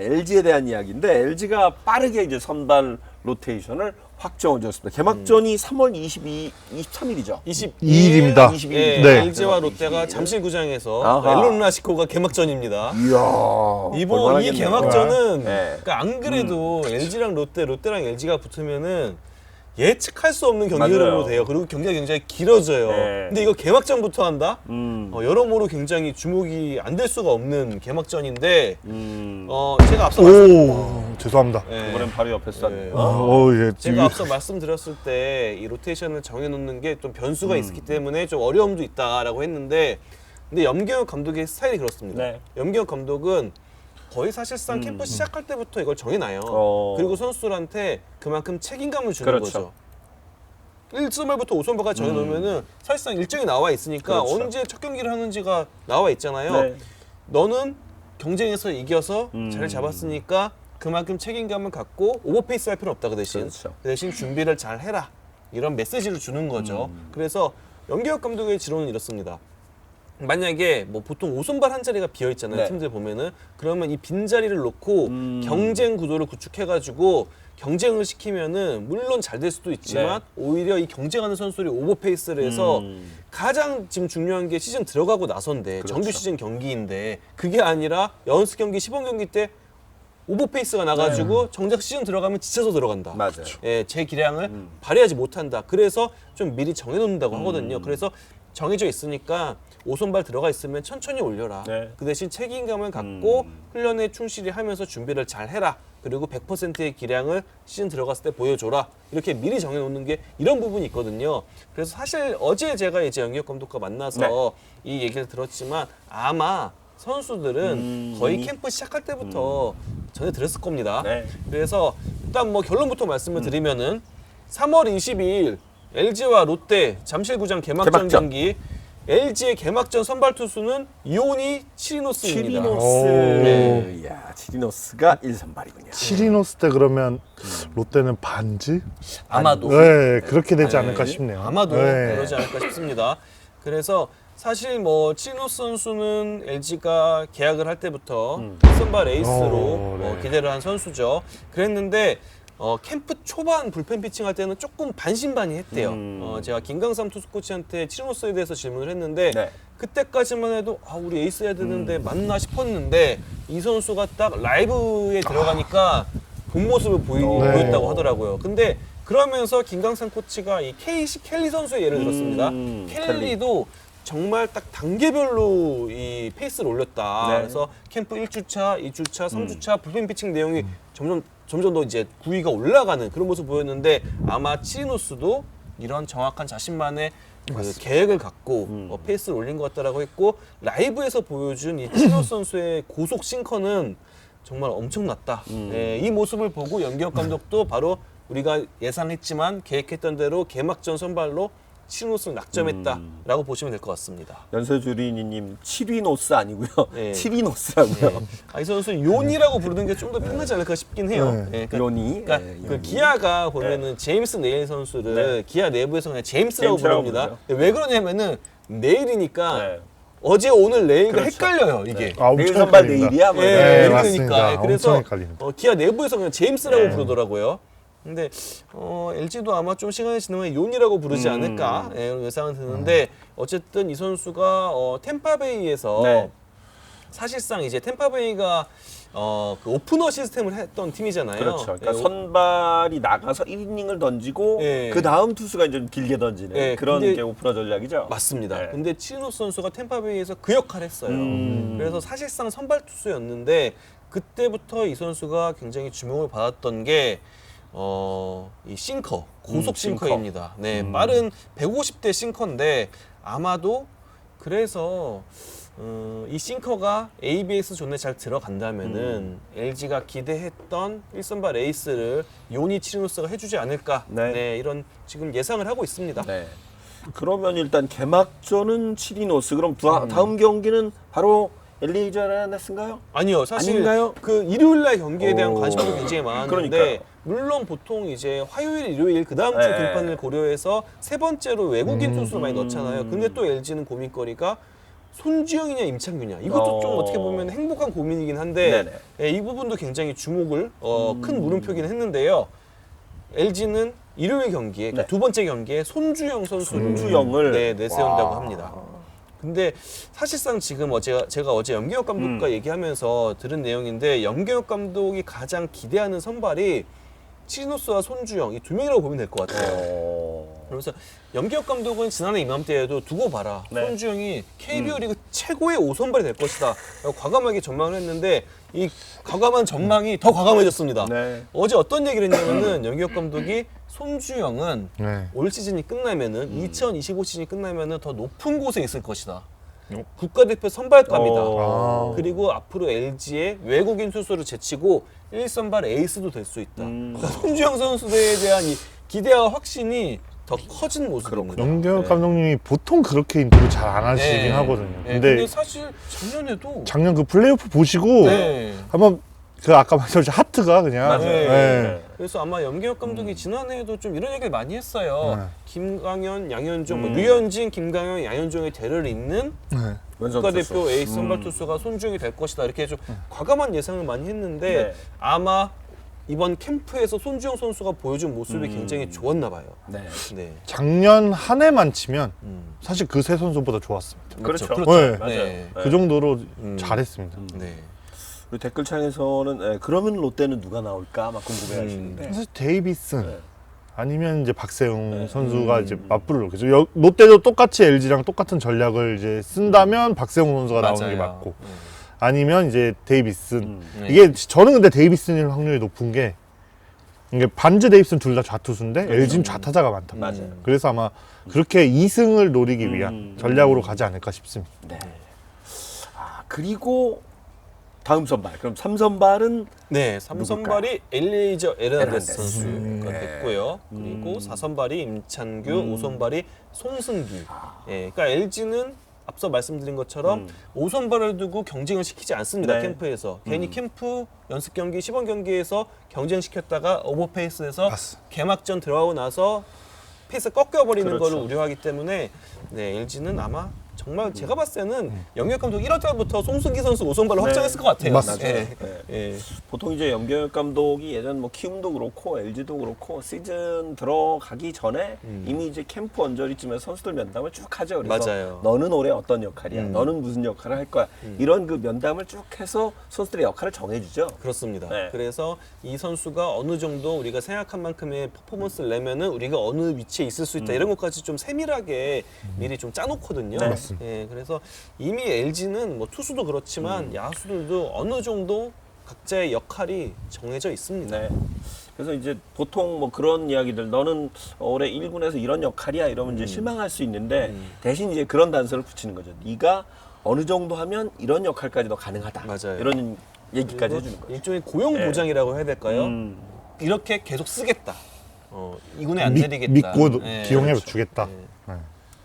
LG에 대한 이야기인데 LG가 빠르게 이제 선발 로테이션을 확정해줬습니다. 개막전이 3월 22, 23일이죠. 22일입니다. 22일. 예, 네. LG와 롯데가 잠실구장에서 아하. 앨런 라시코가 개막전입니다. 이야. 이번 이. 개막전은 네. 그러니까 안 그래도 LG랑 롯데, 롯데랑 LG가 붙으면은 예측할 수 없는 경기 맞아요. 흐름으로 돼요. 그리고 경기가 굉장히 길어져요. 네. 근데 이거 개막전부터 한다? 음. 어, 여러모로 굉장히 주목이 안 될 수가 없는 개막전인데 음. 어, 제가 앞서 말씀 오, 죄송합니다. 예. 이번엔 바로 옆에 쌌네요. 어, 예. 제가 앞서 말씀드렸을 때 이 로테이션을 정해놓는 게 좀 변수가 있기 때문에 좀 어려움도 있다라고 했는데 근데 염경엽 감독의 스타일이 그렇습니다. 네. 염경엽 감독은 거의 사실상 캠프 시작할 때부터 이걸 정해놔요. 어. 그리고 선수들한테 그만큼 책임감을 주는 그렇죠. 거죠. 1선발부터 5선발까지 정해놓으면은 사실상 일정이 나와 있으니까 그렇죠. 언제 첫 경기를 하는지가 나와 있잖아요. 네. 너는 경쟁에서 이겨서 음. 자리 잡았으니까 그만큼 책임감을 갖고 오버페이스 할 필요 없다 그 대신 그렇죠. 그 대신 준비를 잘 해라 이런 메시지를 주는 거죠. 음. 그래서 연기혁 감독의 지론은 이렇습니다. 만약에 뭐 보통 오선발 한 자리가 비어 있잖아요 네. 팀들 보면은 그러면 이 빈 자리를 놓고 음. 경쟁 구도를 구축해가지고 경쟁을 시키면은 물론 잘 될 수도 있지만 오히려 이 경쟁하는 선수들이 오버페이스를 해서 네. 음. 가장 지금 중요한 게 시즌 들어가고 나선데 그렇죠. 정규 시즌 경기인데 그게 아니라 연습 경기 시범 경기 때 오버페이스가 나가지고 정작 시즌 들어가면 지쳐서 들어간다. 네. 맞아요. 예, 제 기량을 음. 발휘하지 못한다. 그래서 좀 미리 정해놓는다고 하거든요. 그래서 정해져 있으니까 오선발 들어가 있으면 천천히 올려라. 네. 그 대신 책임감을 갖고 음. 훈련에 충실히 하면서 준비를 잘 해라. 그리고 100%의 기량을 시즌 들어갔을 때 보여줘라. 이렇게 미리 정해놓는 게 이런 부분이 있거든요. 그래서 사실 어제 제가 이제 영역 감독과 만나서 네. 이 얘기를 들었지만 아마 선수들은 음, 거의 이미? 캠프 시작할 때부터 전해 들었을 겁니다. 네. 그래서 일단 뭐 결론부터 말씀을 드리면은 3월 22일 LG와 롯데 잠실구장 개막전, 개막전. 경기 LG의 개막전 선발 투수는 이온이 치리노스입니다. 치리노스. 네. 이야, 치리노스가 1선발이군요. 치리노스 때 그러면 롯데는 반지? 아마도 네, 그렇게 되지 네. 않을까 싶네요. 아마도 네. 그러지 않을까 싶습니다. 그래서 사실 뭐 치노스 선수는 LG가 계약을 할 때부터 선발 에이스로 어, 네. 어, 기대를 한 선수죠. 그랬는데 어, 캠프 초반 불펜 피칭 할 때는 조금 반신반의했대요. 음. 어, 제가 김강삼 투수 코치한테 치노스에 대해서 질문을 했는데 네. 그때까지만 해도 아, 우리 에이스 해야 되는데 맞나 싶었는데 이 선수가 딱 라이브에 들어가니까 본 모습을 보이, 네. 보였다고 하더라고요. 근데 그러면서 김강산 코치가 이 케이시 켈리 선수의 예를 들었습니다. 음, 켈리도 정말 딱 단계별로 이 페이스를 올렸다. 네. 그래서 캠프 1주차, 2주차, 3주차 불펜 피칭 내용이 점점 점점 더 이제 구위가 올라가는 그런 모습 보였는데 아마 치리노스도 이런 정확한 자신만의 그 계획을 갖고 어, 페이스를 올린 것 같다라고 했고 라이브에서 보여준 이 치리노스 선수의 고속 싱커는 정말 엄청났다. 예, 이 모습을 보고 연기혁 감독도 바로 우리가 예상했지만 계획했던 대로 개막전 선발로 치리노스를 낙점했다라고 보시면 될 것 같습니다. 연세주리니님 치리노스 아니고요. 네. 치리노스라고요. 아, 이 선수 요니라고 부르는 게 좀 더 편하지 않을까 싶긴 해요. 네. 예, 그러니까 요니. 그러니까 네, 그 요니. 기아가 보면은 제임스 네일 선수를 네. 기아 내부에서 그냥 제임스라고 제임스라고 부릅니다. 부르죠. 왜 그러냐면은 내일이니까 네. 어제 오늘 내일과 그렇죠. 헷갈려요 이게. 아, 내일 선발 헷갈립니다. 내일이야. 뭐 예, 이런. 네, 내일이니까. 맞습니다. 예, 그래서 엄청 헷갈립니다. 어, 기아 내부에서 그냥 제임스라고 네. 부르더라고요. 근데 어, LG도 아마 좀 시간이 지나면 요니라고 부르지 음. 않을까 예, 이런 예상은 드는데 어쨌든 이 선수가 어, 템파베이에서 네. 사실상 이제 템파베이가 어, 그 오프너 시스템을 했던 팀이잖아요. 그렇죠. 그러니까 예, 오- 선발이 나가서 1이닝을 던지고 예. 그 다음 투수가 이제 좀 길게 던지는 예, 그런 근데- 게 오프너 전략이죠. 맞습니다. 네. 근데 치노스 선수가 템파베이에서 그 역할을 했어요. 음. 그래서 사실상 선발 투수였는데 그때부터 이 선수가 굉장히 주목을 받았던 게 어, 이 싱커, 고속 음, 싱커. 싱커입니다. 네, 음. 빠른 150대 싱커인데 아마도 그래서 어, 이 싱커가 ABS 존에 잘 들어간다면은 LG가 기대했던 1선발 에이스를 요니 치르노스가 해주지 않을까 네. 네, 이런 지금 예상을 하고 있습니다. 네. 그러면 일단 개막전은 치리노스. 그럼 음. 다, 다음 경기는 바로 엘리이저 라네스인가요? 아니요, 사실 아닌가요? 그 일요일 날 경기에 대한 오. 관심도 굉장히 많았는데 그러니까요. 물론 보통 이제 화요일, 일요일 그 다음 주 네. 등판을 고려해서 세 번째로 외국인 음. 투수를 많이 넣잖아요. 근데 또 LG는 고민거리가 손주영이냐 임창규냐 이것도 좀 어. 어떻게 보면 행복한 고민이긴 한데. 예, 이 부분도 굉장히 주목을 어, 큰 물음표긴 했는데요. LG는 일요일 경기에 그러니까 네. 두 번째 경기에 손주영 선수를 손주영을? 네, 내세운다고 와. 합니다. 근데 사실상 지금 어제 제가 어제 염경엽 감독과 음. 얘기하면서 들은 내용인데 염경엽 감독이 가장 기대하는 선발이 치노스와 손주영 이 두 명이라고 보면 될 것 같아요. 어. 그러면서 염기혁 감독은 지난해 이맘때에도 두고 봐라. 네. 손주영이 KBO 리그 최고의 5선발이 될 것이다. 과감하게 전망을 했는데 이 과감한 전망이 더 과감해졌습니다. 네. 어제 어떤 얘기를 했냐면은 염기혁 감독이 손주영은 네. 올 시즌이 끝나면은 음. 2025 시즌이 끝나면은 더 높은 곳에 있을 것이다. 국가대표 선발감이다. 어. 그리고 앞으로 LG의 외국인 투수를 제치고 1선발 에이스도 될 수 있다. 음. 그러니까 손주영 선수에 대한 이 기대와 확신이 더 커진 모습입니다. 영경 네. 감독님이 보통 그렇게 인터뷰 잘 안 하시긴 네. 하거든요. 네, 근데, 근데 사실 작년에도 작년 그 플레이오프 보시고 네. 한번 그 아까 말씀하신 하트가 그냥 맞아요. 네. 네. 그래서 아마 염기혁 감독이 지난해에도 좀 이런 얘기를 많이 했어요. 네. 김강현, 양현종, 뭐 음. 류현진, 김강현, 양현종의 대를 잇는 네. 국가대표 투수. 에이스 선발 음. 투수가 손주영이 될 것이다. 이렇게 좀 과감한 예상을 많이 했는데 네. 아마 이번 캠프에서 손주영 선수가 보여준 모습이 음. 굉장히 좋았나 봐요. 네. 네. 작년 한 해만 치면 음. 사실 그 세 선수보다 좋았습니다. 그렇죠. 그렇죠. 네. 맞아요. 네. 그 정도로 음. 잘했습니다. 네. 우리 댓글창에서는 예, 그러면 롯데는 누가 나올까 막 궁금해하시는데 사실 데이비슨 네. 아니면 이제 박세웅 네. 선수가 음. 이제 맞불을 놓겠죠. 여- 롯데도 똑같이 LG랑 똑같은 전략을 이제 쓴다면 박세웅 선수가 나오는 게 맞아요. 맞고 네. 아니면 이제 데이비슨 음. 네. 이게 저는 근데 데이비슨일 확률이 높은 게 이게 반즈 데이비슨 둘 다 좌투수인데 LG는 좌타자가 많다. 맞아요. 그래서 아마 그렇게 2승을 노리기 위한 음. 전략으로 가지 않을까 싶습니다. 네. 아 그리고 다음 선발 그럼 3선발은 네, 3선발이 엘리저 에르난데스 에르난데스. 선수가 음. 됐고요. 그리고 4선발이 임찬규, 음. 5선발이 송승기. 예, 그러니까 LG는 앞서 말씀드린 것처럼 음. 5선발을 두고 경쟁을 시키지 않습니다. 네. 캠프에서. 괜히 음. 캠프 연습 경기, 시범 경기에서 경쟁시켰다가 오버페이스에서 맞습니다. 개막전 들어가고 나서 페이스 꺾여버리는 그렇죠. 거를 우려하기 때문에 네, LG는 아마 정말 제가 봤을 때는 음. 영역 감독 1월 달부터 송승기 선수 5선발을 네. 확정했을 것 같아요. 맞습니다. 예. 네. 예. 보통 이제 염경엽 감독이 예전 뭐 키움도 그렇고 LG도 그렇고 시즌 들어가기 전에 음. 이미 이제 캠프 언저리쯤에 선수들 면담을 쭉 하죠. 그래서 맞아요. 너는 올해 어떤 역할이야? 음. 너는 무슨 역할을 할 거야? 이런 그 면담을 쭉 해서 선수들의 역할을 정해주죠. 그렇습니다. 네. 그래서 이 선수가 어느 정도 우리가 생각한 만큼의 퍼포먼스를 내면은 우리가 어느 위치에 있을 수 있다 이런 것까지 좀 세밀하게 미리 좀 짜놓거든요. 네. 맞습니다. 예, 그래서 이미 LG는 뭐 투수도 그렇지만 야수들도 어느 정도 각자의 역할이 정해져 있습니다. 네. 그래서 이제 보통 뭐 그런 이야기들 너는 올해 1군에서 이런 역할이야 이러면 이제 실망할 수 있는데 음. 대신 이제 그런 단서를 붙이는 거죠. 네가 어느 정도 하면 이런 역할까지도 가능하다. 맞아요. 이런 얘기까지 해주는 거죠. 일종의 고용 네. 보장이라고 해야 될까요? 음. 이렇게 계속 쓰겠다. 어, 이군에 안 믿- 내리겠다. 믿고 예, 기용해 그렇죠. 주겠다. 예. 네.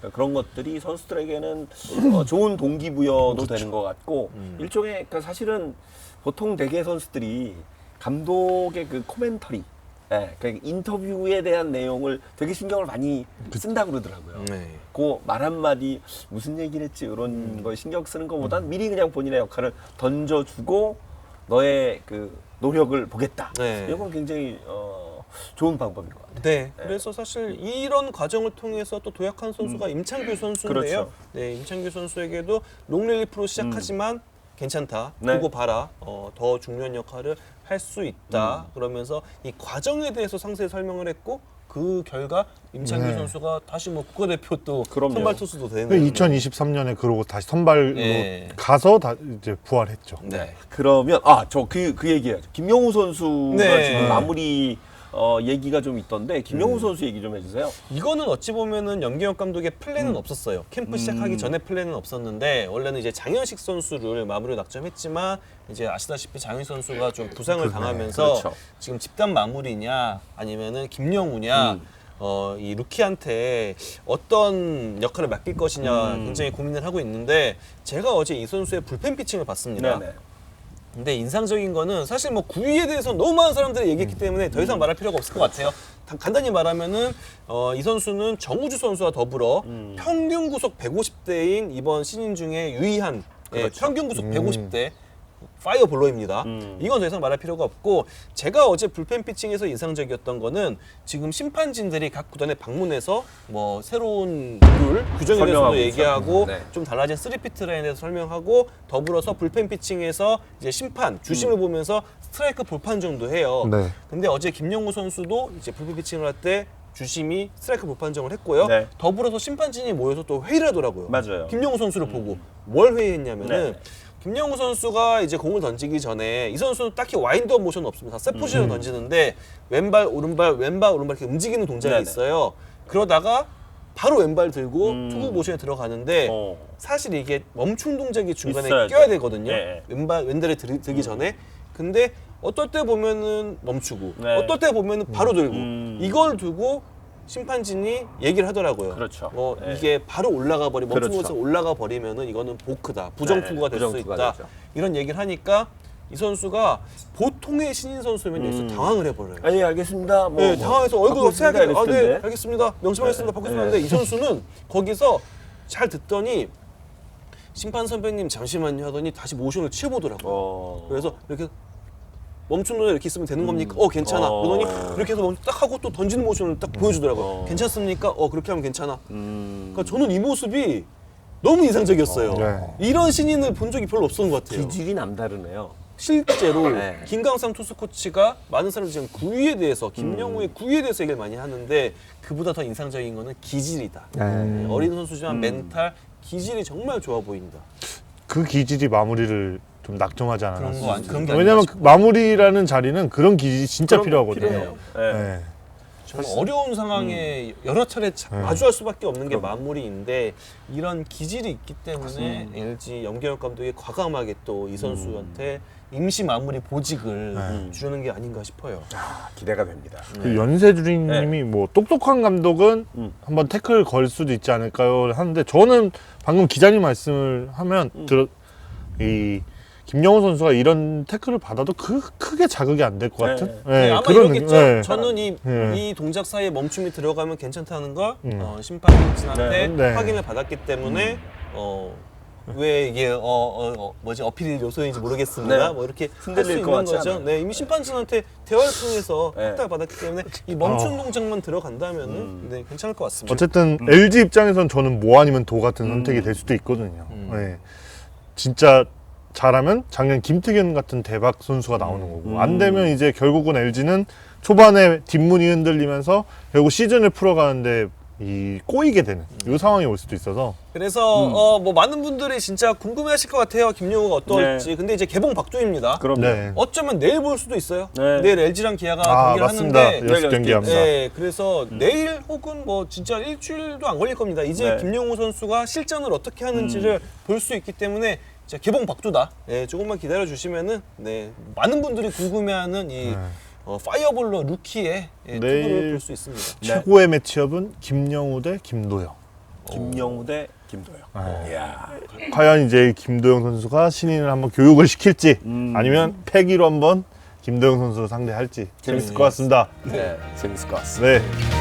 그러니까 그런 것들이 선수들에게는 어, 좋은 동기부여도 그렇죠. 되는 것 같고 음. 일종의 그러니까 사실은 보통 대개 선수들이 감독의 그 코멘터리, 예, 그러니까 인터뷰에 대한 내용을 되게 신경을 많이 쓴다 고 그러더라고요. 네. 그 말 한마디 무슨 얘기를 했지 이런 음. 걸 신경 쓰는 것보단 미리 그냥 본인의 역할을 던져주고 너의 그 노력을 보겠다. 네. 이건 굉장히 어, 좋은 방법인 것 같아요. 네, 그래서 사실 이런 과정을 통해서 또 도약한 선수가 임창규 선수인데요. 음. 그렇죠. 네, 임창규 선수에게도 롱rel리프로 시작하지만 괜찮다. 네. 두고 봐라. 어, 더 중요한 역할을 할 수 있다. 음. 그러면서 이 과정에 대해서 상세히 설명을 했고 그 결과 임창규 네. 선수가 다시 뭐 국가대표 또 그럼요. 선발 투수도 되는. 2023년에 그러고 다시 선발로 네. 가서 다 이제 부활했죠. 네. 그러면 아 저 그 그 얘기해야죠. 김영우 선수가 네. 지금 마무리 어, 얘기가 좀 있던데 김영우 음. 선수 얘기 좀 해주세요. 이거는 어찌 보면은 염기혁 감독의 플랜은 없었어요. 캠프 시작하기 전에 플랜은 없었는데 원래는 이제 장현식 선수를 마무리 낙점했지만 이제 아시다시피 장현식 선수가 좀 부상을 당하면서 그렇죠. 지금 집단 마무리냐 아니면은 김영우냐 음. 어, 이 루키한테 어떤 역할을 맡길 것이냐 음. 굉장히 고민을 하고 있는데 제가 어제 이 선수의 불펜 피칭을 봤습니다. 네네. 근데 인상적인 거는 사실 뭐 9위에 대해서 너무 많은 사람들이 얘기했기 때문에 더 이상 말할 필요가 없을 것 같아요. 다- 간단히 말하면은 어, 이 선수는 정우주 선수와 더불어 평균 구속 150대인 이번 신인 중에 유의한 예, 그렇죠. 평균 구속 150대 파이어 볼로입니다. 음. 이건 더 이상 말할 필요가 없고 제가 어제 불펜 피칭에서 인상적이었던 거는 지금 심판진들이 각 구단에 방문해서 뭐 새로운 룰 규정에 대해서도 설명하고 얘기하고 있죠. 네. 좀 달라진 3피트 라인에 대해서 설명하고 더불어서 불펜 피칭에서 이제 심판 주심을 음. 보면서 스트라이크 볼 판 정도 해요. 네. 근데 어제 김영우 선수도 이제 불펜 피칭을 할 때 주심이 스트라이크 볼 판정을 했고요. 네. 더불어서 심판진이 모여서 또 회의를 하더라고요. 맞아요. 김영우 선수를 보고 뭘 회의했냐면은 네. 김영우 선수가 이제 공을 던지기 전에 이 선수는 딱히 와인드업 모션 없습니다. 셋 음. 포지션 던지는데 왼발 오른발 왼발 오른발 이렇게 움직이는 동작이 네네. 있어요. 그러다가 바로 왼발 들고 음. 투구 모션에 들어가는데 어. 사실 이게 멈춤 동작이 중간에 있어야죠. 껴야 되거든요. 네. 왼발 왼다리 들, 들기 전에. 근데 어떨 때 보면은 멈추고 네. 어떨 때 보면은 바로 들고 음. 이걸 두고 심판진이 얘기를 하더라고요. 그렇죠. 뭐 네. 이게 바로 올라가 버리 멈춤 그렇죠. 곳에 올라가 버리면은 이거는 보크다 부정 투구가 네, 될수 부정투구가 있다 되죠. 이런 얘기를 하니까 이 선수가 보통의 신인 선수면 여기서 음. 당황을 해버려요. 아니 알겠습니다. 뭐, 네, 뭐, 당황해서 얼굴 바꾸겠습니다 새하게 아, 이랬을 네, 텐데. 알겠습니다. 명심하겠습니다. 네. 바꾸겠습니다. 네. 근데 이 선수는 거기서 잘 듣더니 심판 선배님 잠시만요 하더니 다시 모션을 취해보더라고요. 어. 그래서 이렇게 멈춘 눈에 이렇게 있으면 되는 겁니까? 어 괜찮아. 어. 그러더니 이렇게 해서 멈춰 딱 하고 또 던지는 모션을 딱 보여주더라고요. 어. 괜찮습니까? 어 그렇게 하면 괜찮아. 음. 그러니까 저는 이 모습이 너무 인상적이었어요. 네. 이런 신인을 본 적이 별로 없었던 것 같아요. 기질이 남다르네요. 실제로 네. 김강삼 투수 코치가 많은 사람들이 지금 구위에 대해서 김영우의 음. 구위에 대해서 얘기를 많이 하는데 그보다 더 인상적인 거는 기질이다. 네. 어린 선수지만 음. 멘탈 기질이 정말 좋아 보인다. 그 기질이 마무리를 좀 그런 않았나 거 안- 그런 게 왜냐면 그 마무리라는 자리는 그런 기질이 진짜 그런 게 필요하거든요. 필요해요. 네. 네. 정말 어려운 상황에 여러 차례 차- 네. 마주할 수밖에 없는 게 마무리인데 이런 기질이 있기 때문에 LG 염경엽 감독이 과감하게 또 이 선수한테 임시 마무리 보직을 네. 주는 게 아닌가 싶어요. 아, 기대가 됩니다. 그 연세주리님이 뭐 똑똑한 감독은 음. 한번 태클 걸 수도 있지 않을까요? 하는데 저는 방금 기자님 말씀을 하면 음. 들어 이 김영호 선수가 이런 태클을 받아도 크, 크게 자극이 안 될것 네. 같은 네, 네, 아마 그런 이러겠죠. 느낌. 네. 저는 이, 네. 이 동작 사이에 멈춤이 들어가면 괜찮다는 걸 음. 어, 심판진한테 네. 네. 확인을 받았기 때문에 어, 왜 이게 어, 어, 어, 뭐지 어필 요소인지 모르겠습니다. 네. 뭐 이렇게 할 수 흔들릴 것 있는 같지 거죠. 않아요. 네, 이미 심판진한테 대화를 통해서 네. 확답을 받았기 때문에 이 멈춤 어. 동작만 들어간다면은 음. 네, 괜찮을 것 같습니다. 어쨌든 LG 입장에선 저는 뭐 아니면 도 같은 음. 선택이 될 수도 있거든요. 음. 네. 진짜 잘하면 작년 김태균 같은 대박 선수가 나오는 거고 음. 안 되면 이제 결국은 LG는 초반에 뒷문이 흔들리면서 결국 시즌을 풀어가는데 이 꼬이게 되는 이 상황이 올 수도 있어서 그래서 음. 어, 뭐 많은 분들이 진짜 궁금해하실 것 같아요. 김용우가 어떨지. 네. 근데 이제 개봉 박두입니다. 그럼요. 네. 어쩌면 내일 볼 수도 있어요. 네. 내일 LG랑 기아가 아 경기를 맞습니다. 하는데 연습 경기 합니다. 네, 그래서 내일 혹은 뭐 진짜 일주일도 안 걸릴 겁니다. 이제 네. 김용우 선수가 실전을 어떻게 하는지를 볼 수 있기 때문에 진짜 개봉 박두다. 네, 조금만 기다려 주시면은 네, 많은 분들이 궁금해하는 이 네. 어, 파이어볼러 루키의 예, 내일 투구를 볼 수 있습니다. 네. 최고의 매치업은 김영우 대 김도영. 김영우 대 김도영. 네. 이야. 과연 이제 김도영 선수가 신인을 한번 교육을 시킬지 음. 아니면 패기로 한번 김도영 선수를 상대할지 재밌을 것 같습니다. 네, 재밌을 것 같습니다. 네.